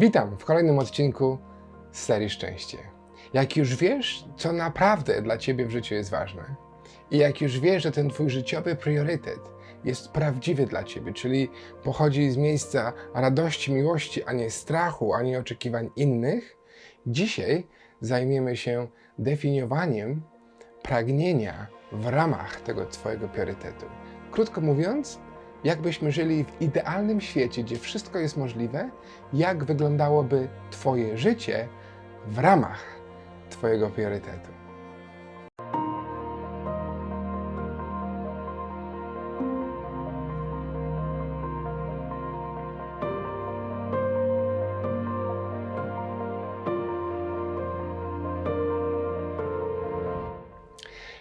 Witam w kolejnym odcinku z serii Szczęście. Jak już wiesz, co naprawdę dla Ciebie w życiu jest ważne, i jak już wiesz, że ten Twój życiowy priorytet jest prawdziwy dla Ciebie, czyli pochodzi z miejsca radości, miłości, a nie strachu, ani oczekiwań innych, dzisiaj zajmiemy się definiowaniem pragnienia w ramach tego Twojego priorytetu. Krótko mówiąc, jakbyśmy żyli w idealnym świecie, gdzie wszystko jest możliwe, jak wyglądałoby Twoje życie w ramach Twojego priorytetu.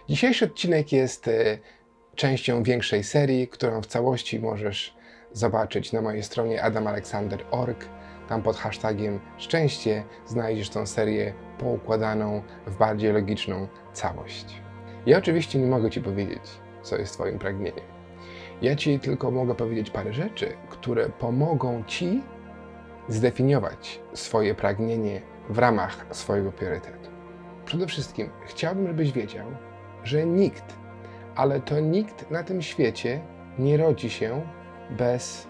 Dzisiejszy odcinek jest e, częścią większej serii, którą w całości możesz zobaczyć na mojej stronie adamaleksander.org. Tam pod hashtagiem szczęście znajdziesz tą serię poukładaną w bardziej logiczną całość. Ja oczywiście nie mogę Ci powiedzieć, co jest Twoim pragnieniem. Ja Ci tylko mogę powiedzieć parę rzeczy, które pomogą Ci zdefiniować swoje pragnienie w ramach swojego priorytetu. Przede wszystkim chciałbym, żebyś wiedział, że nikt, ale to nikt na tym świecie nie rodzi się bez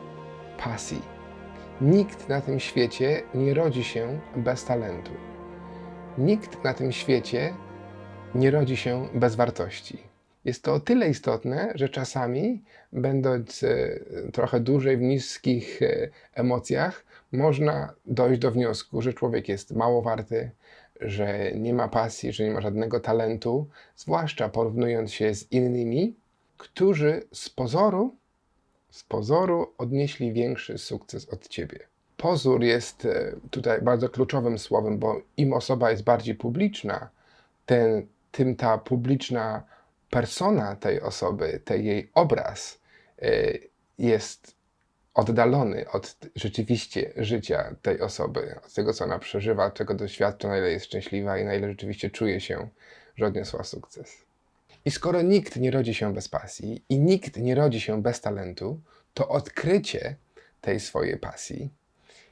pasji. Nikt na tym świecie nie rodzi się bez talentu. Nikt na tym świecie nie rodzi się bez wartości. Jest to o tyle istotne, że czasami, będąc e, trochę dłużej w niskich e, emocjach, można dojść do wniosku, że człowiek jest mało warty, że nie ma pasji, że nie ma żadnego talentu, zwłaszcza porównując się z innymi, którzy z pozoru, z pozoru odnieśli większy sukces od ciebie. Pozór jest e, tutaj bardzo kluczowym słowem, bo im osoba jest bardziej publiczna, ten, tym ta publiczna persona tej osoby, ten jej obraz e, jest oddalony od rzeczywiście życia tej osoby, od tego, co ona przeżywa, czego doświadcza, na ile jest szczęśliwa i na ile rzeczywiście czuje się, że odniosła sukces. I skoro nikt nie rodzi się bez pasji i nikt nie rodzi się bez talentu, to odkrycie tej swojej pasji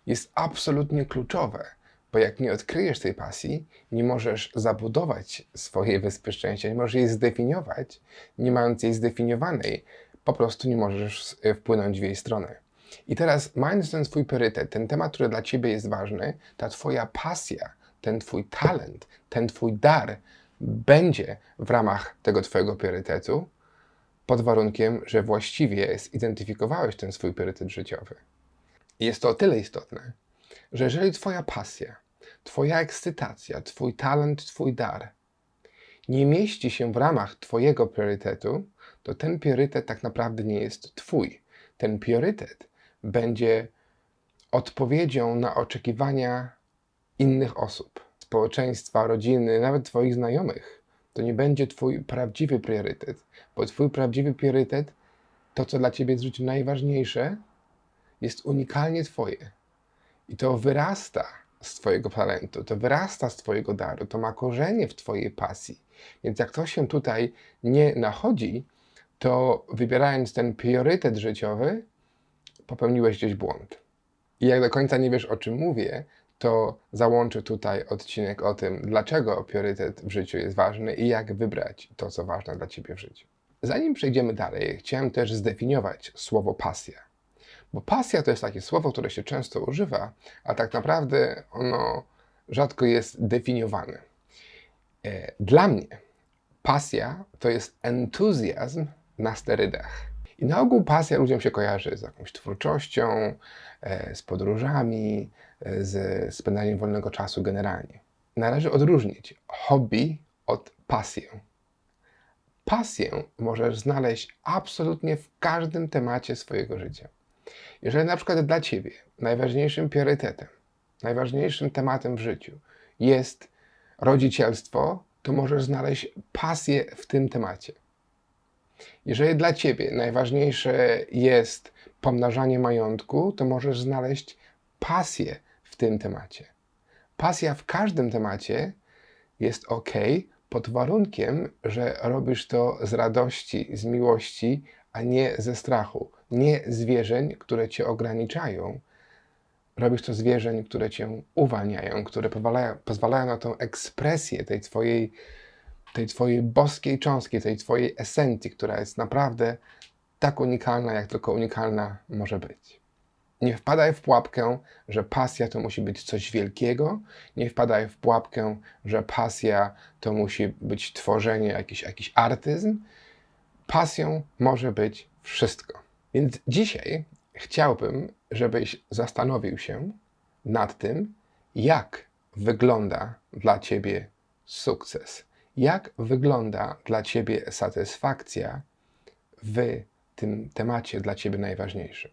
jest absolutnie kluczowe, bo jak nie odkryjesz tej pasji, nie możesz zabudować swojej wyspy szczęścia, nie możesz jej zdefiniować, nie mając jej zdefiniowanej, po prostu nie możesz wpłynąć w jej stronę. I teraz, mając ten swój priorytet, ten temat, który dla ciebie jest ważny, ta twoja pasja, ten twój talent, ten twój dar będzie w ramach tego twojego priorytetu, pod warunkiem, że właściwie zidentyfikowałeś ten swój priorytet życiowy. I jest to o tyle istotne, że jeżeli twoja pasja, twoja ekscytacja, twój talent, twój dar nie mieści się w ramach twojego priorytetu, to ten priorytet tak naprawdę nie jest twój. Ten priorytet będzie odpowiedzią na oczekiwania innych osób, społeczeństwa, rodziny, nawet Twoich znajomych. To nie będzie Twój prawdziwy priorytet, bo Twój prawdziwy priorytet, to co dla Ciebie jest w życiu najważniejsze, jest unikalnie Twoje. I to wyrasta z Twojego talentu, to wyrasta z Twojego daru, to ma korzenie w Twojej pasji. Więc jak to się tutaj nie nachodzi, to wybierając ten priorytet życiowy, popełniłeś gdzieś błąd. I jak do końca nie wiesz, o czym mówię, to załączę tutaj odcinek o tym, dlaczego priorytet w życiu jest ważny i jak wybrać to, co ważne dla Ciebie w życiu. Zanim przejdziemy dalej, chciałem też zdefiniować słowo pasja. Bo pasja to jest takie słowo, które się często używa, a tak naprawdę ono rzadko jest definiowane. E, dla mnie pasja to jest entuzjazm na sterydach. I na ogół pasja ludziom się kojarzy z jakąś twórczością, e, z podróżami, e, z spędzaniem wolnego czasu generalnie. Należy odróżnić hobby od pasję. Pasję możesz znaleźć absolutnie w każdym temacie swojego życia. Jeżeli na przykład dla Ciebie najważniejszym priorytetem, najważniejszym tematem w życiu jest rodzicielstwo, to możesz znaleźć pasję w tym temacie. Jeżeli dla Ciebie najważniejsze jest pomnażanie majątku, to możesz znaleźć pasję w tym temacie. Pasja w każdym temacie jest ok, pod warunkiem, że robisz to z radości, z miłości, a nie ze strachu, nie z wierzeń, które Cię ograniczają, robisz to zwierzeń, które cię uwalniają, które pozwalają, pozwalają na tą ekspresję tej twojej, tej twojej boskiej cząstki, tej twojej esencji, która jest naprawdę tak unikalna, jak tylko unikalna może być. Nie wpadaj w pułapkę, że pasja to musi być coś wielkiego. Nie wpadaj w pułapkę, że pasja to musi być tworzenie, jakiś, jakiś artyzm. Pasją może być wszystko. Więc dzisiaj chciałbym, żebyś zastanowił się nad tym, jak wygląda dla ciebie sukces, jak wygląda dla ciebie satysfakcja w tym temacie dla ciebie najważniejszym.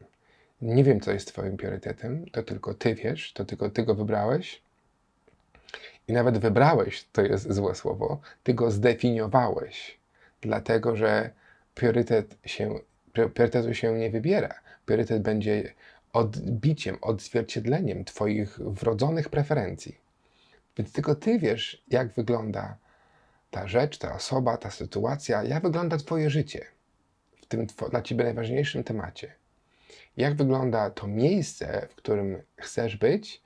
Nie wiem, co jest Twoim priorytetem, to tylko Ty wiesz, to tylko Ty go wybrałeś. I nawet wybrałeś, to jest złe słowo, Ty go zdefiniowałeś, dlatego że priorytet się, priorytetu się nie wybiera. Priorytet będzie odbiciem, odzwierciedleniem Twoich wrodzonych preferencji. Więc tylko Ty wiesz, jak wygląda ta rzecz, ta osoba, ta sytuacja, jak wygląda Twoje życie w tym dla Ciebie najważniejszym temacie jak wygląda to miejsce, w którym chcesz być,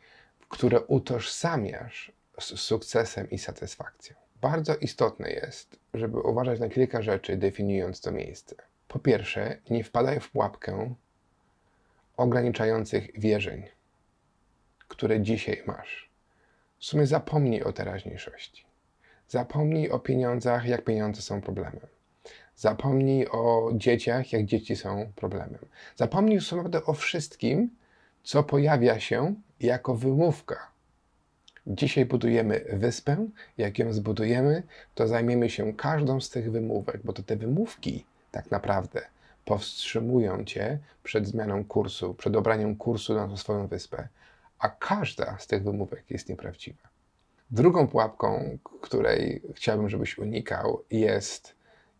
które utożsamiasz z sukcesem i satysfakcją. Bardzo istotne jest, żeby uważać na kilka rzeczy, definiując to miejsce. Po pierwsze, nie wpadaj w pułapkę ograniczających wierzeń, które dzisiaj masz. W sumie zapomnij o teraźniejszości. Zapomnij o pieniądzach, jak pieniądze są problemem. Zapomnij o dzieciach, jak dzieci są problemem. Zapomnij tak naprawdę o wszystkim, co pojawia się jako wymówka. Dzisiaj budujemy wyspę. Jak ją zbudujemy, to zajmiemy się każdą z tych wymówek, bo to te wymówki tak naprawdę powstrzymują cię przed zmianą kursu, przed obraniem kursu na swoją wyspę. A każda z tych wymówek jest nieprawdziwa. Drugą pułapką, której chciałbym, żebyś unikał, jest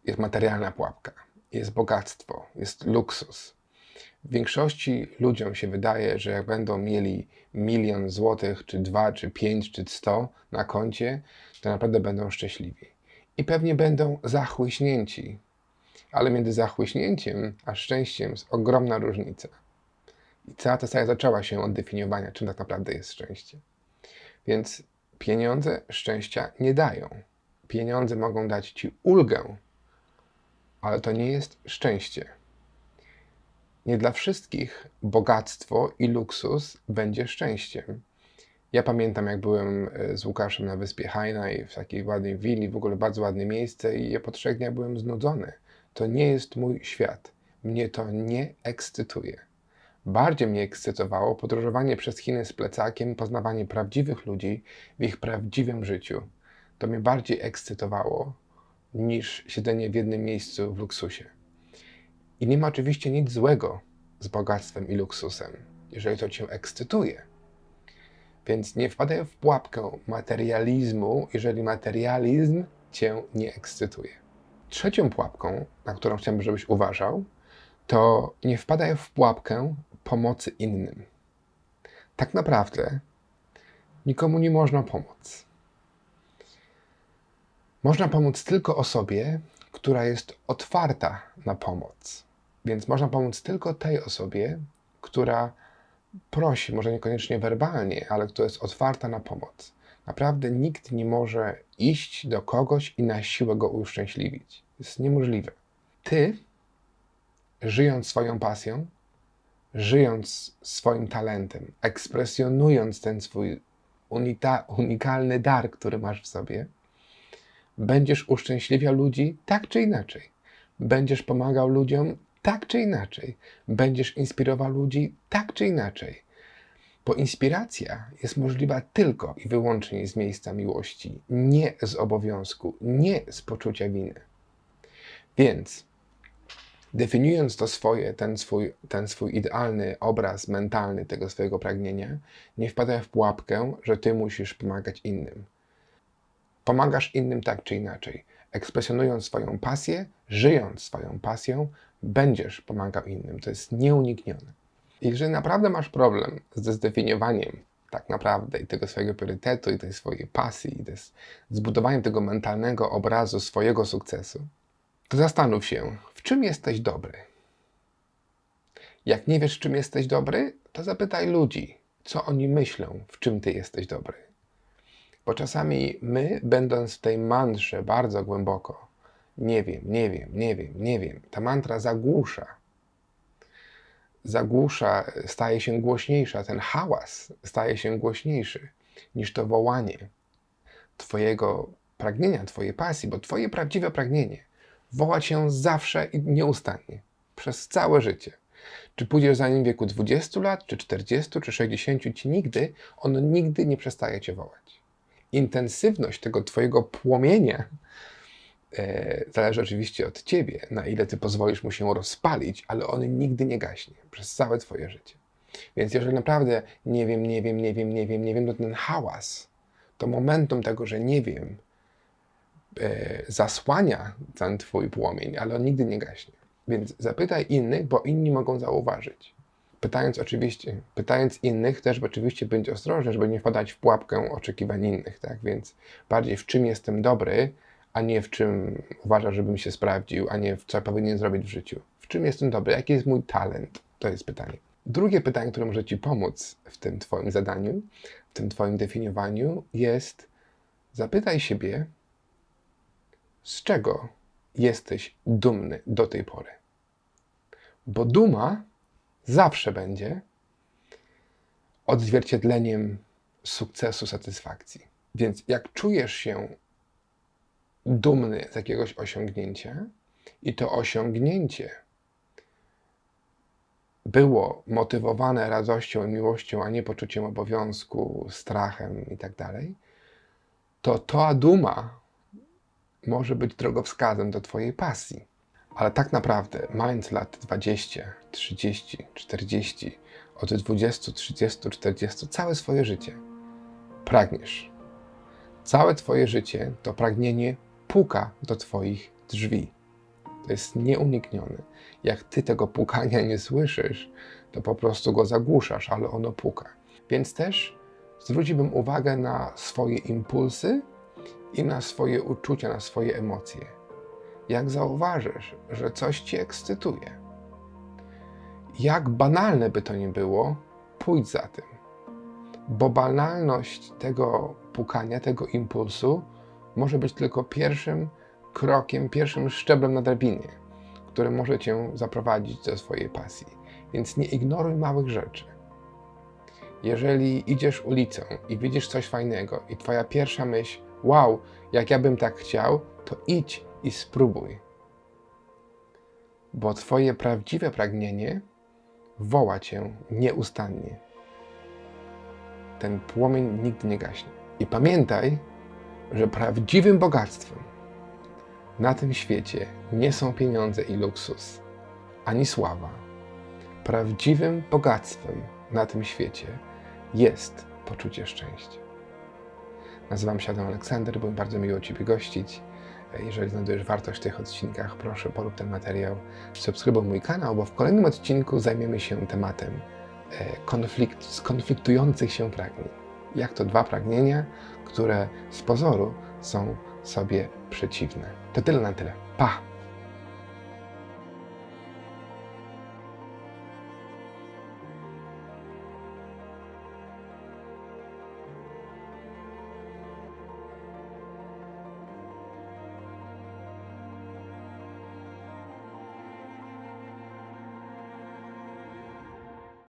jest materialna pułapka, jest bogactwo, jest luksus. W większości ludziom się wydaje, że jak będą mieli milion złotych, czy dwa, czy pięć, czy sto na koncie, to naprawdę będą szczęśliwi. I pewnie będą zachłyśnięci. Ale między zachłyśnięciem a szczęściem jest ogromna różnica. I cała ta saga zaczęła się od definiowania, czym tak naprawdę jest szczęście. Więc pieniądze szczęścia nie dają. Pieniądze mogą dać ci ulgę, ale to nie jest szczęście. Nie dla wszystkich bogactwo i luksus będzie szczęściem. Ja pamiętam, jak byłem e, z Łukaszem na wyspie Hajna i w takiej ładnej willi, w ogóle bardzo ładne miejsce, i ja po trzech dniach byłem znudzony. To nie jest mój świat. Mnie to nie ekscytuje. Bardziej mnie ekscytowało podróżowanie przez Chiny z plecakiem, poznawanie prawdziwych ludzi w ich prawdziwym życiu. To mnie bardziej ekscytowało niż siedzenie w jednym miejscu w luksusie. I nie ma oczywiście nic złego z bogactwem i luksusem, jeżeli to cię ekscytuje. Więc nie wpadaj w pułapkę materializmu, jeżeli materializm cię nie ekscytuje. Trzecią pułapką, na którą chciałbym, żebyś uważał, to nie wpadaj w pułapkę pomocy innym. Tak naprawdę nikomu nie można pomóc. Można pomóc tylko osobie, która jest otwarta na pomoc. Więc można pomóc tylko tej osobie, która prosi, może niekoniecznie werbalnie, ale która jest otwarta na pomoc. Naprawdę nikt nie może iść do kogoś i na siłę go uszczęśliwić. Jest niemożliwe. Ty, żyjąc swoją pasją, żyjąc swoim talentem, ekspresjonując ten swój unita, unikalny dar, który masz w sobie, Będziesz uszczęśliwiał ludzi tak czy inaczej. Będziesz pomagał ludziom tak czy inaczej. Będziesz inspirował ludzi tak czy inaczej. Bo inspiracja jest możliwa tylko i wyłącznie z miejsca miłości, nie z obowiązku, nie z poczucia winy. Więc definiując to swoje, ten swój, ten swój idealny obraz mentalny tego swojego pragnienia, nie wpadaj w pułapkę, że ty musisz pomagać innym. Pomagasz innym tak czy inaczej. Ekspresjonując swoją pasję, żyjąc swoją pasją, będziesz pomagał innym. To jest nieuniknione. Jeżeli naprawdę masz problem ze zdefiniowaniem tak naprawdę i tego swojego priorytetu, i tej swojej pasji, i z zbudowaniem tego mentalnego obrazu swojego sukcesu, to zastanów się, w czym jesteś dobry. Jak nie wiesz, w czym jesteś dobry, to zapytaj ludzi, co oni myślą, w czym ty jesteś dobry. Bo czasami my, będąc w tej mantrze bardzo głęboko, nie wiem, nie wiem, nie wiem, nie wiem, ta mantra zagłusza. Zagłusza, staje się głośniejsza, ten hałas staje się głośniejszy niż to wołanie Twojego pragnienia, Twojej pasji, bo Twoje prawdziwe pragnienie woła Cię zawsze i nieustannie, przez całe życie. Czy pójdziesz za nim w wieku 20 lat, czy 40, czy 60, ci nigdy, ono nigdy nie przestaje Cię wołać. Intensywność tego Twojego płomienia e, zależy oczywiście od Ciebie, na ile Ty pozwolisz mu się rozpalić, ale on nigdy nie gaśnie przez całe Twoje życie. Więc jeżeli naprawdę nie wiem, nie wiem, nie wiem, nie wiem, nie wiem, to ten hałas, to momentum tego, że nie wiem, zasłania ten Twój płomień, ale on nigdy nie gaśnie. Więc zapytaj innych, bo inni mogą zauważyć. Pytając oczywiście, pytając innych, też oczywiście bądź ostrożny, żeby nie wpadać w pułapkę oczekiwań innych, tak? Więc bardziej w czym jestem dobry, a nie w czym uważam, żebym się sprawdził, a nie w co powinien zrobić w życiu. W czym jestem dobry? Jaki jest mój talent? To jest pytanie. Drugie pytanie, które może Ci pomóc w tym Twoim zadaniu, w tym Twoim definiowaniu, jest zapytaj siebie, z czego jesteś dumny do tej pory. Bo duma zawsze będzie odzwierciedleniem sukcesu, satysfakcji. Więc jak czujesz się dumny z jakiegoś osiągnięcia i to osiągnięcie było motywowane radością i miłością, a nie poczuciem obowiązku, strachem i tak to ta duma może być drogowskazem do Twojej pasji. Ale tak naprawdę, mając lat 20, 30, 40, od 20, 30, 40, całe swoje życie, pragniesz. Całe Twoje życie to pragnienie puka do Twoich drzwi. To jest nieuniknione. Jak Ty tego pukania nie słyszysz, to po prostu go zagłuszasz, ale ono puka. Więc też zwróciłbym uwagę na swoje impulsy i na swoje uczucia, na swoje emocje. Jak zauważysz, że coś Cię ekscytuje, jak banalne by to nie było, pójdź za tym. Bo banalność tego pukania, tego impulsu może być tylko pierwszym krokiem, pierwszym szczeblem na drabinie, który może Cię zaprowadzić do swojej pasji. Więc nie ignoruj małych rzeczy. Jeżeli idziesz ulicą i widzisz coś fajnego i Twoja pierwsza myśl, wow, jak ja bym tak chciał, to idź i spróbuj. Bo Twoje prawdziwe pragnienie woła Cię nieustannie. Ten płomień nigdy nie gaśnie. I pamiętaj, że prawdziwym bogactwem na tym świecie nie są pieniądze i luksus, ani sława. Prawdziwym bogactwem na tym świecie jest poczucie szczęścia. Nazywam się Adam Aleksander, byłem bardzo miło Ciebie gościć. Jeżeli znajdujesz wartość w tych odcinkach, proszę porób ten materiał, subskrybuj mój kanał, bo w kolejnym odcinku zajmiemy się tematem e, konflikt, skonfliktujących się pragnień. Jak to dwa pragnienia, które z pozoru są sobie przeciwne. To tyle na tyle. Pa!